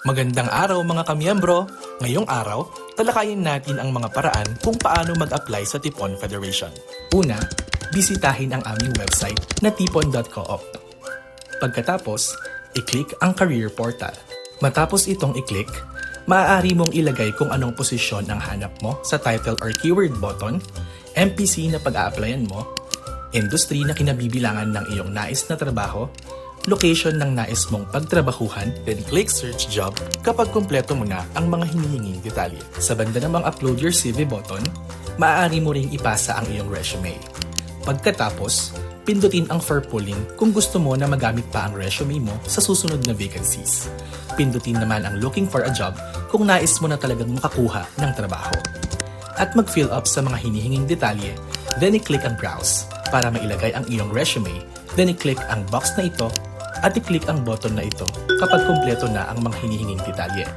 Magandang araw mga kamiyembro! Ngayong araw, talakayin natin ang mga paraan kung paano mag-apply sa Tipon Federation. Una, bisitahin ang aming website na tipon.coop. Pagkatapos, i-click ang career portal. Matapos itong i-click, maaari mong ilagay kung anong posisyon ang hanap mo sa title or keyword button, MPC na pag-a-applyan mo, industry na kinabibilangan ng iyong nais na trabaho, location ng nais mong pagtrabahuhan, then click search job kapag kumpleto mo na ang mga hinihinging detalye. Sa banda namang upload your CV button, maaari mo ring ipasa ang iyong resume. Pagkatapos, pindutin ang for pulling kung gusto mo na magamit pa ang resume mo sa susunod na vacancies. Pindutin naman ang looking for a job kung nais mo na talagang makakuha ng trabaho. At mag-fill up sa mga hinihinging detalye, then i-click ang browse para mailagay ang iyong resume, then i-click ang box na ito at i-click ang button na ito kapag kumpleto na ang mga hinihinging detalye.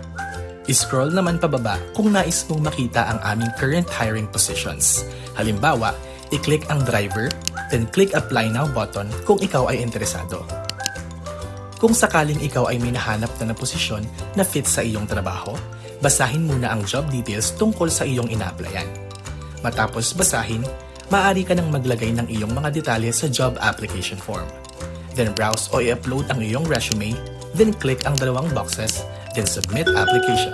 I-scroll naman pababa kung nais mong makita ang aming current hiring positions. Halimbawa, i-click ang driver, then click apply now button kung ikaw ay interesado. Kung sakaling ikaw ay may nahanap na na posisyon na fit sa iyong trabaho, basahin muna ang job details tungkol sa iyong ina-applyan. Matapos basahin, maaari ka nang maglagay ng iyong mga detalye sa job application form. Then browse o i-upload ang iyong resume, then click ang dalawang boxes, then submit application.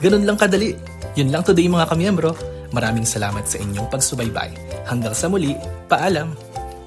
Ganun lang kadali. Yun lang today mga kamiyembro. Maraming salamat sa inyong pagsubaybay. Hanggang sa muli, paalam!